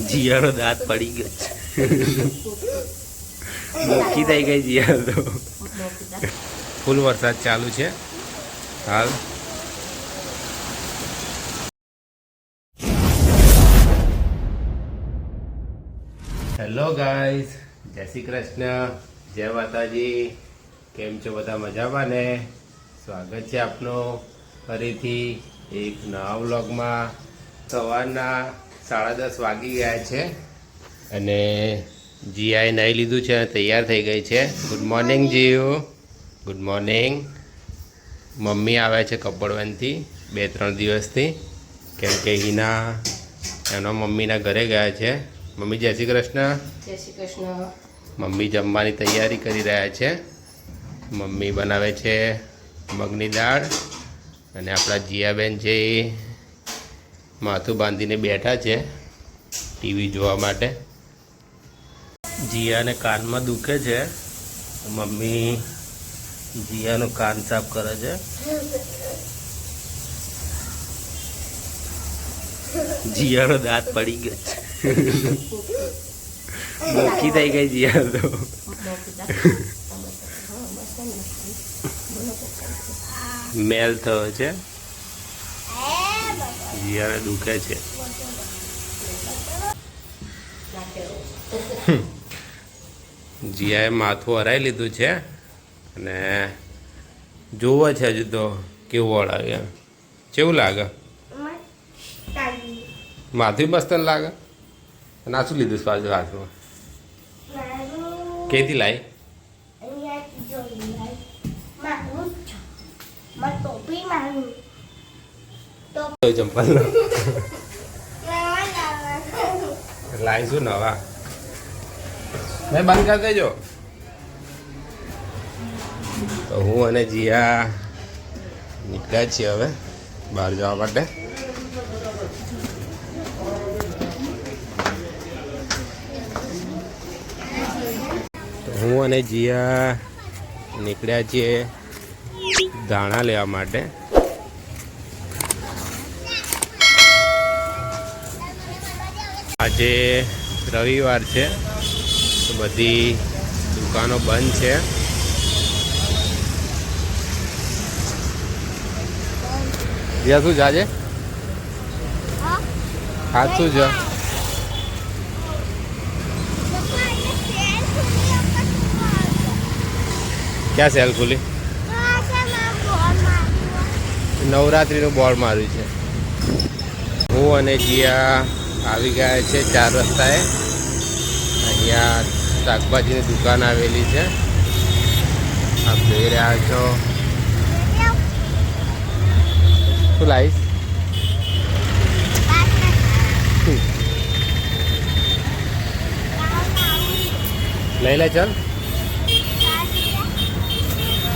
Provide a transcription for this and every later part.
જીયાનો દાંત પડી ગયો છે. મોકી થઈ ગઈ જીયા તો ફૂલ વરસાદ ચાલુ છે. હાલ. હેલો ગાઈઝ જય શ્રી કૃષ્ણ. જય માતાજી. કેમ છો બધા મજામાં ને? સ્વાગત છે આપનો ફરીથી એક નવા વ્લોગમાં. સવારના સાડા દસ વાગી ગયા છે. અને જીઆઈ નાહી લીધું છે અને તૈયાર થઈ ગઈ છે. ગુડ મોર્નિંગ જીયુ ગુડ મોર્નિંગ મમ્મી આવે છે કપડવનથી બે ત્રણ દિવસથી. કેમ કે હિના એના મમ્મીના ઘરે ગયા છે. મમ્મી જય શ્રી કૃષ્ણ. જય શ્રી કૃષ્ણ. મમ્મી જમવાની તૈયારી કરી રહ્યા છે. મમ્મી બનાવે છે મગની દાળ અને આપણા જીયાબેન છે એ માથું બાંધીને બેઠા છે ટીવી જોવા માટે. જીયાને કાનમાં દુખે છે. મમ્મી જીયાનું કાન સાફ કરે છે. જીયાનો દાંત પડી ગયો છે. મોકી થઈ ગઈ જીયા તો. મેલ થયો છે. જીયાને દુખે છે. જીયાએ માથું હરાઈ લીધું છે અને જોવે છે હજુ તો કેવું વળાવે કેવું લાગે? માથું મસ્ત ને લાગે? આ શું લીધું પાછું હાથમાં. કેથી લાવી મારું. ચંપલ લાવીશું નવા? મેં બંધ કરી દેજો. તો હું અને જીયા નીકળ્યા છીએ હવે બહાર જવા માટે. હું અને જીયા નીકળ્યા છીએ ધાણા લેવા માટે. આજે રવિવાર છે બધી દુકાનો બંધ છે. જ્યાં શું જાજે હાથ શું છે ક્યાં સેલ ખુલી? નવરાત્રિનું બોર્ડ માર્યું છે. હું અને જીયા આવી ગયા છે ચાર રસ્તાએ. અહીંયા શાકભાજીની દુકાન આવેલી છે. આપ જોઈ રહ્યા છો. શું લાવીશ લઈ લે ચાલ.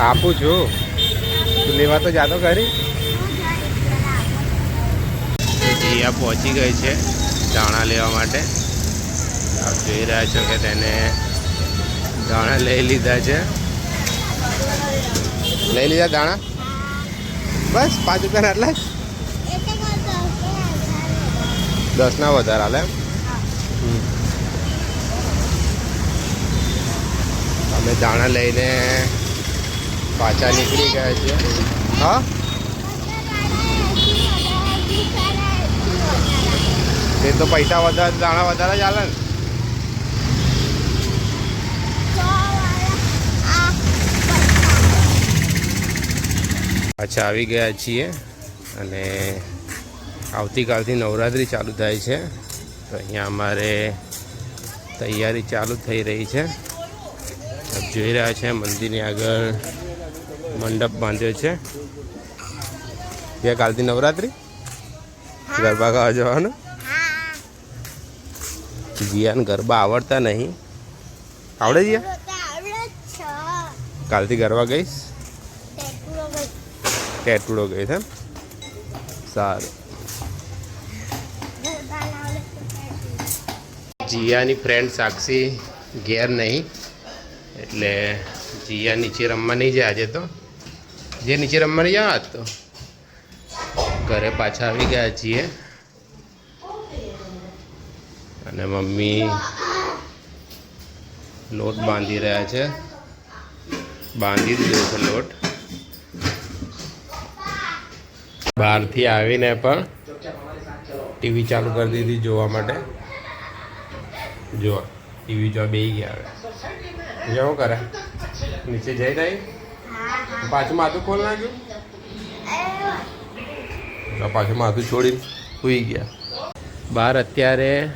આપું છું. તું લેવા તો જાતો કરી જીયા પહોંચી ગઈ છે. દાણા લેવા માટે. આપ જોઈ રહ્યા છો કે તેને દાણા લઈ લીધા છે. લઈ લીધા દાણા બસ પાંચ રૂપિયાના આટલા દસના વધારે હાલે. અમે દાણા લઈને પાછા નીકળી ગયા છીએ. હા? તે તો પૈસા વધારે દાણા વધારે ચાલે ને. પાછા આવી ગયા છીએ અને આવતીકાલથી નવરાત્રિ ચાલુ થાય છે. તો અહીંયા અમારે તૈયારી ચાલુ થઈ રહી છે. જોઈ રહ્યા છે મંદિરની આગળ મંડપ બાંધ્યો છે. ત્યાં કાલથી નવરાત્રિ? ગરબા ગાવા જવાનું? જીયાને ગરબા આવડતા નહીં. આવડે જીયા? કાલથી ગરબા ગઈશ? ટેટુડો ગઈ છે? સારું. જીયાની ફ્રેન્ડ સાક્ષી ઘેર નહીં. એટલે જીયા નીચે રમવા નહીં જાય આજે તો. જે નીચે રમવા નહીં આજ તો. ઘરે પાછા આવી ગયા છીએ. અને મમ્મી લોટ બાંધી રહ્યા છે. બાંધી દીધો છે લોટ. બહારથી આવીને પણ ટીવી ચાલુ કરી દીધી જોવા માટે. જો, ટીવી જોવા બે ગયા હવે. શું કરે? નીચે જઈ રહી? પાછું માથું ખોલ નાખ્યું? પાછું માથું છોડી સુઈ ગયા. બહાર અત્યારે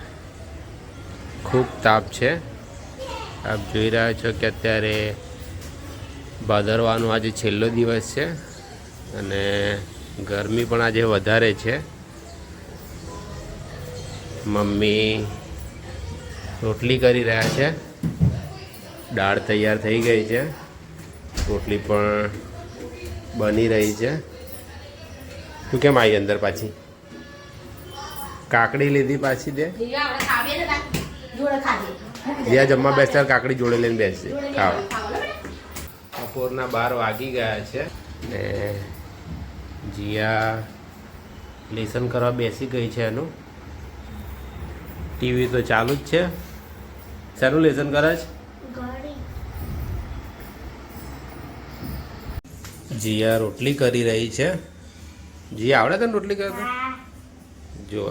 ખૂબ તાપ છે. આપ જોઈ રહ્યા છો કે અત્યારે ભાદરવાનો આજે છેલ્લો દિવસ છે અને ગરમી પણ આજે વધારે છે. મમ્મી રોટલી કરી રહ્યા છે. દાળ તૈયાર થઈ ગઈ છે. રોટલી પણ બની રહી છે. તું કેમ આવી અંદર પાછી? કાકડી લીધી પાછી દે. જ્યાં જમવા બેસતા કાકડી જોડે લઈને બેસશે ખાવા બપોરના બાર વાગી ગયા છે ને જીયા લેસન કરવા બેસી ગઈ છે એનું. ટીવી તો ચાલુ જ છે. શાનું લેસન કરે છે? જીયા રોટલી કરી રહી છે. જીયા આવડે તને રોટલી કરતા? જો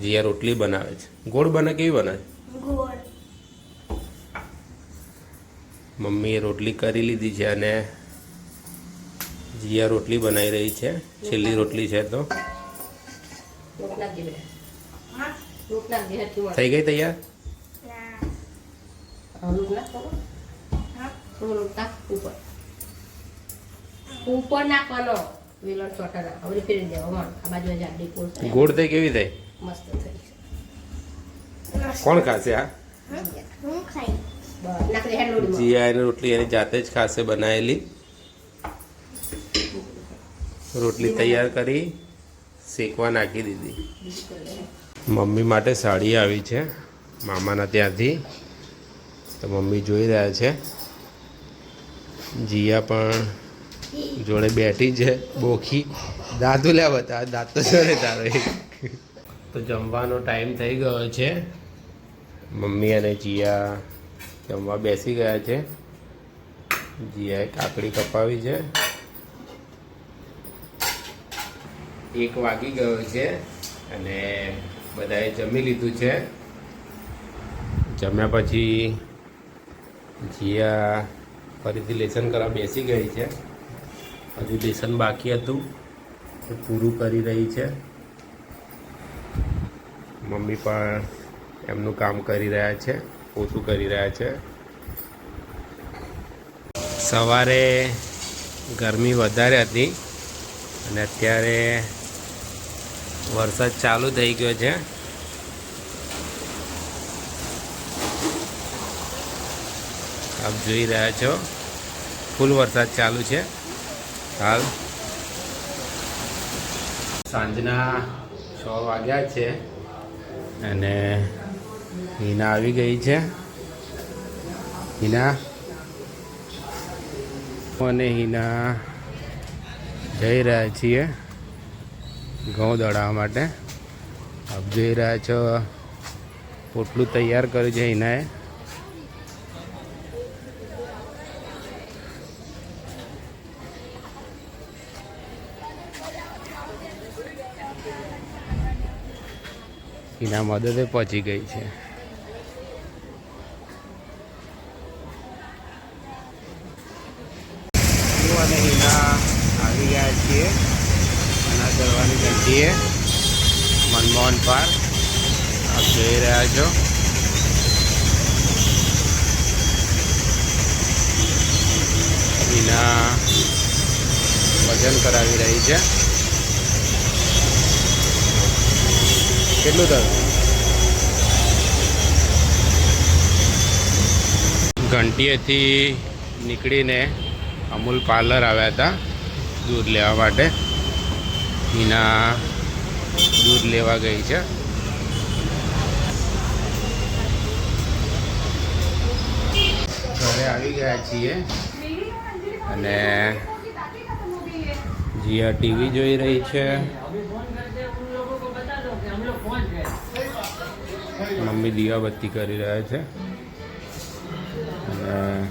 જીયા રોટલી બનાવે છે. ગોળ બને કેવી બનાવે મમ્મીએ રોટલી કરી લીધી છે અને જીયા રોટલી બનાવી રહી છે. છેલ્લી રોટલી છે તો. થઈ ગઈ તૈયાર? ઉપર. નાખવાનો. વેલણ ચોટા હવે ફેરવી દેવા આ બાજુ જાડી ગોળ થઈ કેવી થઈ મસ્ત થઈ કોણ ખાશે આ? હું ખાઈ રોટલી એની જાતે જ ખાશે બનાવેલી. રોટલી તૈયાર કરી શેકવા નાખી દીધી. મમ્મી માટે સાડી આવી છે મામાના ત્યાંથી. તો મમ્મી જોઈ રહ્યા છે. જીયા પણ જોડે બેઠી છે બોખી. દાદુ લ્યા બતા દાંત તો છે તારો. એક. તો જમવાનો ટાઈમ થઈ ગયો છે. મમ્મી અને જીયા જમવા બેસી ગયા છે. જીયાએ કાકડી કપાવી છે. એક વાગી ગયો છે અને બધાએ જમી લીધું છે. જમ્યા પછી જીયા ફરીથી લેસન કરવા બેસી ગઈ છે. હજુ લેસન બાકી હતું. એ પૂરું કરી રહી છે. મમ્મી પણ એમનું કામ કરી રહ્યા છે ઓછું કરી રહ્યા છે. સવારે ગરમી વધારે હતી અને અત્યારે વરસાદ ચાલુ થઈ ગયો છે. આપ જોઈ રહ્યા છો, ફૂલ વરસાદ ચાલુ છે. હાલ સાંજના છ વાગ્યા છે. અને હિના આવી ગઈ છે. હિના. અને હિના જઈ રહ્યા છીએ ઘઉં દળાવવા માટે. આપ જોઈ રહ્યા છો, પોટલું તૈયાર કર્યું છે હિનાએ. હિના મદદે પહોંચી ગઈ છે. અને હિના આવી ગયા છીએ. અનાજ કરવાની જગ્યાએ મનમોહન પાર્ક. આપ જોઈ રહ્યા છો. હિના વજન કરાવી રહી છે. કેટલું થયું? ઘંટીએથી નીકળીને અમૂલ પાર્લર આવ્યા હતા દૂધ લેવા માટે. હિના દૂધ લેવા ગઈ છે. ઘરે આવી ગયા છીએ અને જીયા ટીવી જોઈ રહી છે. મમ્મી દીવાબત્તી કરી રહ્યા છે. અને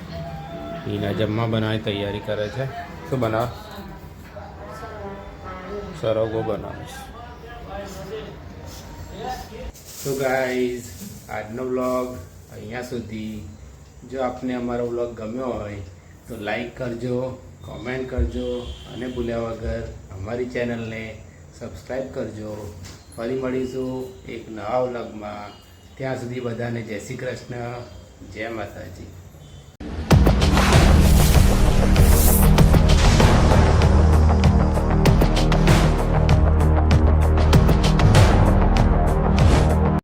એના જમવા બનાવી તૈયારી કરે છે. શું બનાવ? સરોગો બનાવીશ. તો ગાઈઝ આજનો વ્લોગ અહીંયા સુધી. જો આપને અમારો વ્લોગ ગમ્યો હોય, તો લાઈક કરજો કોમેન્ટ કરજો, અને ભૂલ્યા વગર અમારી ચેનલને સબસ્ક્રાઈબ કરજો. ફરી મળીશું એક નવા વ્લોગમાં ત્યાં સુધી બધાને જય શ્રી કૃષ્ણ જય માતાજી.